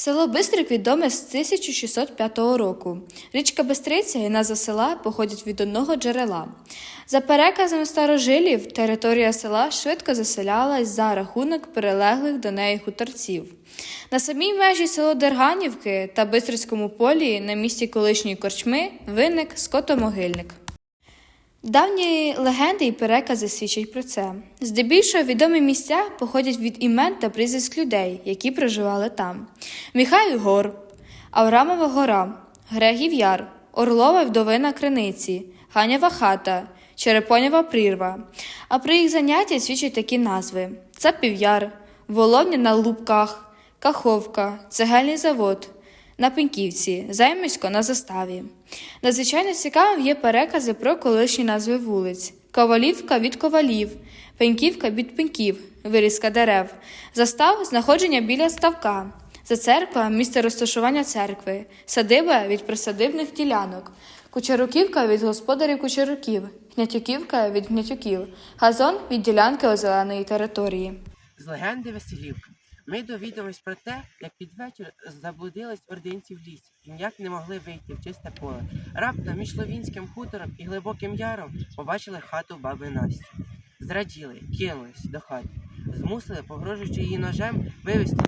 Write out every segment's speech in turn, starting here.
Село Бистрик відоме з 1605 року. Річка Бистриця і назва села походять від одного джерела. За переказами старожилів, територія села швидко заселялась за рахунок прилеглих до неї хуторців. На самій межі село Дерганівки та Бистрицькому полі на місці колишньої корчми виник скотомогильник. Давні легенди і перекази свідчать про це. Здебільшого відомі місця походять від імен та прізвиськ людей, які проживали там: Міхай Гор, Аврамова гора, Грегів Яр, Орлова вдовина Криниці, Ганява хата, Черепонява прірва. А про їх заняття свідчать такі назви: Цапів'яр, Воловня на Лубках, Каховка, Цегельний завод на Пеньківці, Займисько на заставі. Надзвичайно цікавим є перекази про колишні назви вулиць: Ковалівка від ковалів, Пеньківка від пеньків, вирізка дерев, застав знаходження біля ставка, за церква місце розташування церкви, садиба від присадибних ділянок, Кучеруківка від господарів Кучеруків, Гнятюківка від гнятюків, газон від ділянки озеленої території. З легенди Василівка. Ми довідомось про те, як під вечір заблудились ординці в лісі і ніяк не могли вийти в чисте поле. Раптом між Словінським хутором і глибоким яром побачили хату баби Насті. Зраділи, кинулись до хати, змусили, погрожуючи її ножем, вивезти.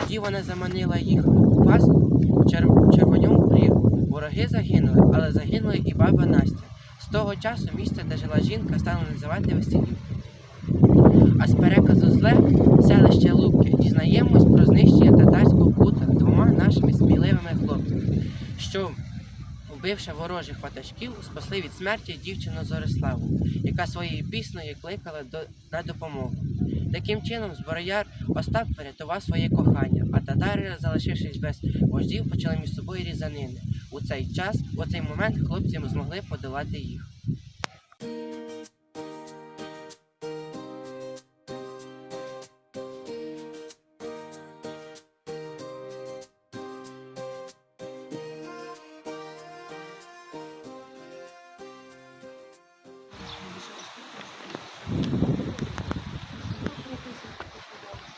Тоді вона заманила їх у пастку в чер... червоньому прірву. Вороги загинули, але загинула і баба Настя. З того часу місце, де жила жінка, стало називати Василівкою. А з переказу зле селище Лубки дізнаємось про знищення татарського хутора двома нашими сміливими хлопцями, що, вбивши ворожих ватажків, спасли від смерті дівчину Зориславу, яка своєю піснею кликала до, на допомогу. Таким чином, зброяр Остап врятував своє кохання, а татари, залишившись без вождів, почали між собою різанини. У цей час, у цей момент, хлопці змогли подолати їх.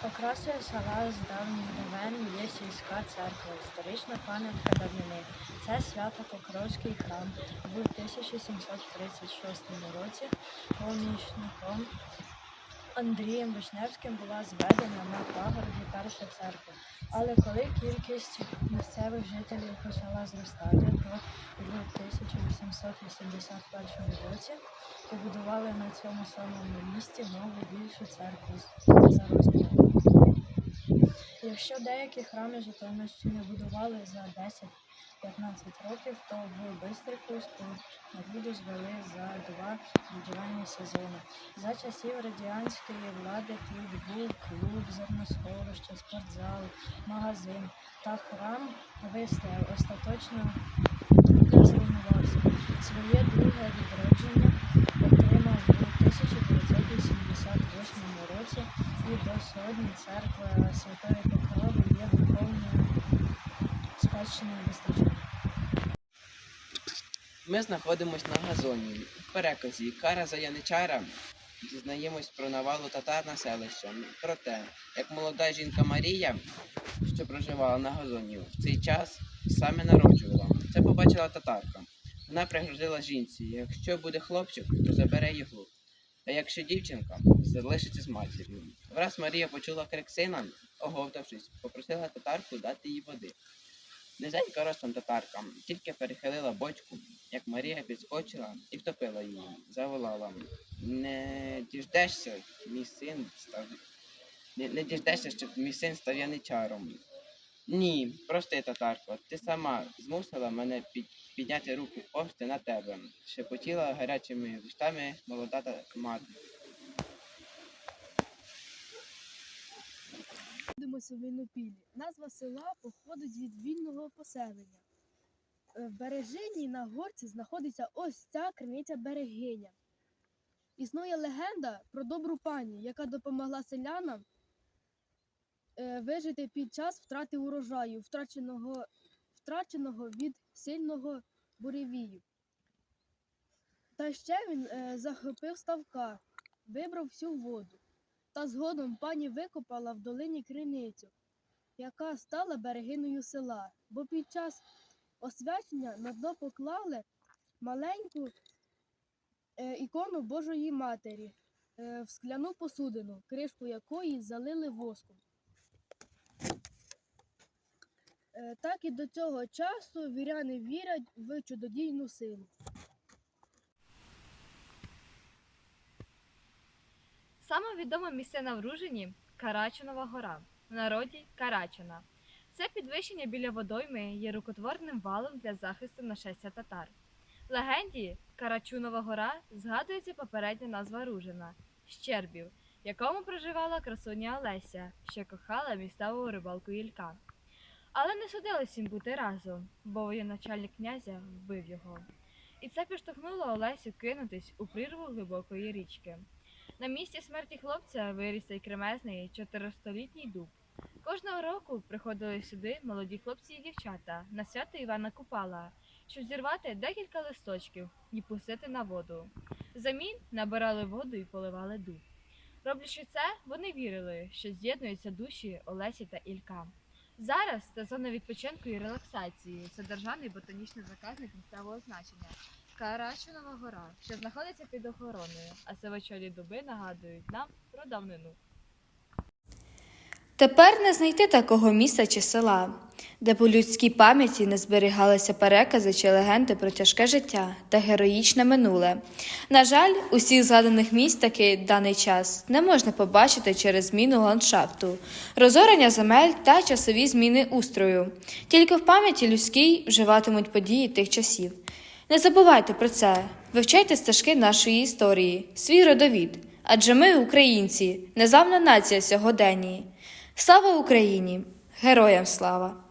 Окрасою села з давніх давен є сільська церква, історична пам'ятка давнини. Це Свято-Покровський храм. В 1736 році помічником Андрієм Вишневським була зведена на пагорбі перша церква. Але коли кількість місцевих жителів почала зростати, то в 1881 році побудували на цьому самому місці нову більшу церкву за розміром. Якщо деякі храми Житомирщини будували за 10-15 років, то в Бистрику споруду звели за два будівельні сезони. За часів радянської влади тут був клуб, зерносховище, спортзал, магазин та храм вистояв остаточно зруйнувався. Своє друге відродження отримав у 1988 році і до сьогодні церква Святої Покрови є духовною спадщиною Бистричан. Ми знаходимося на газоні. В переказі Кара за Яничара дізнаємось про навалу татар на селище, про те, як молода жінка Марія, що проживала на газоні, в цей час саме народжувала. Це побачила татарка. Вона пригрозила жінці, якщо буде хлопчик, то забере його. А якщо дівчинка, залишиться з матір'ю. Враз Марія почула крик сина, оговтавшись, попросила татарку дати їй води. Низенька ростом татарка тільки перехилила бочку, як Марія підскочила і втопила її, заволала. Не діждешся, мій син став. Не, не діждешся, щоб мій син став яничаром. Ні, прости, татарко, ти сама змусила мене під, підняти руку повсти на тебе, шепотіла гарячими вустами молода мати. Знаходимося в Винопіллі. Назва села походить від вільного поселення. Е, В бережині на горці знаходиться ось ця криниця берегиня. Існує легенда про добру пані, яка допомогла селянам е, вижити під час втрати урожаю, втраченого, втраченого від сильного буревію. Та ще він е, захопив ставка, вибрав всю воду. Та згодом пані викопала в долині криницю, яка стала берегиною села, бо під час освячення на дно поклали маленьку е, ікону Божої Матері е, в скляну посудину, кришку якої залили воском. Е, Так і до цього часу віряни вірять в чудодійну силу. Саме відоме місце на Вружині Карачунова гора, в народі Карачина. Це підвищення біля водойми є рукотворним валом для захисту нашестя татар. В легенді Карачунова гора згадується попередня назва Ружина Щербів, в якому проживала красуня Олеся, що кохала місцевого рибалку Ілька. Але не судилось їм бути разом, бо воєначальник князя вбив його. І це підштовхнуло Олесю кинутись у прірву глибокої річки. На місці смерті хлопця виріс цей кремезний 400-літній дуб. Кожного року приходили сюди молоді хлопці і дівчата на свято Івана Купала, щоб зірвати декілька листочків і пустити на воду. Взамін набирали воду і поливали дуб. Роблячи це, вони вірили, що з'єднуються душі Олесі та Ілька. Зараз це зона відпочинку і релаксації. Це державний ботанічний заказник місцевого значення. Карачунова гора, що знаходиться під охороною, а сивочолі дуби нагадують нам про давнину. Тепер не знайти такого міста чи села, де по людській пам'яті не зберігалися перекази чи легенди про тяжке життя та героїчне минуле. На жаль, усіх згаданих місць таки даний час не можна побачити через зміну ландшафту, розорення земель та часові зміни устрою. Тільки в пам'яті людській вживатимуть події тих часів. Не забувайте про це, вивчайте стежки нашої історії, свій родовід, адже ми, українці, незавна нація сьогоденні. Слава Україні! Героям слава!